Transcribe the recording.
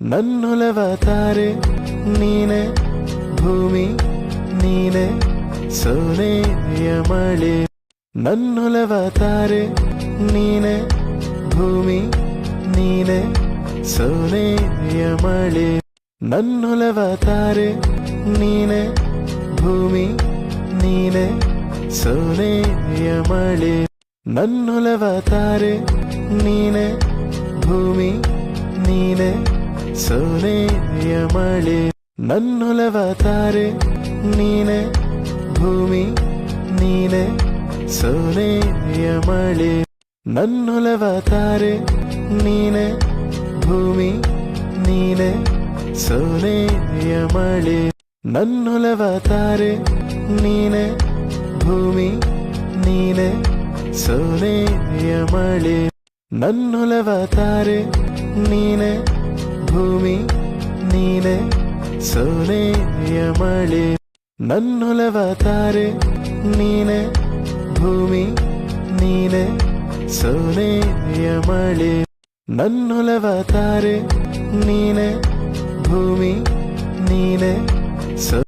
ನನ್ನೊಲವ ತಾರೆ ನೀನೆ, ಭೂಮಿ ನೀನೆ, ಸೋನೆಯ ಮಳೆ. ನನ್ನೊಲವ ತಾರೆ ನೀನೆ, ಭೂಮಿ ನೀನೆ, ಸೋನೆಯ ಮಳೆ. ನನ್ನೊಲವ ತಾರೆ ನೀನೆ, ಭೂಮಿ ನೀನೆ, ಸೋನೆಯ ಮಳೆ. ನನ್ನೊಲವ ತಾರೆ ನೀನೆ, ಭೂಮಿ ನೀನೆ ಸೋನೆಯ ಮಳೆ, ನನ್ನೊಲವ ತಾರೆ, ನೀನೆ ಭೂಮಿ, ನೀನೆ ಸೋನೆಯ ಮಳೆ, ನನ್ನೊಲವ ತಾರೆ, ನೀನೆ ಭೂಮಿ, ನೀನೆ ಸೋನೆಯ ಮಳೆ, ನನ್ನೊಲವ ತಾರೆ, ನೀನೆ ಭೂಮಿ, ನೀನೆ ಸೋನೆಯ ಮಳೆ, ನನ್ನೊಲವ ತಾರೆ, ನೀನೆ ಭೂಮಿ ನೀನೆ, ಸೋನೆಯ ಮಳೆ. ನನ್ನೊಲವ ತಾರೆ ನೀನೆ, ಭೂಮಿ ನೀನೆ, ಸೋನೆಯ ಮಳೆ. ನನ್ನೊಲವ ತಾರೆ ನೀನೆ, ಭೂಮಿ ನೀನೆ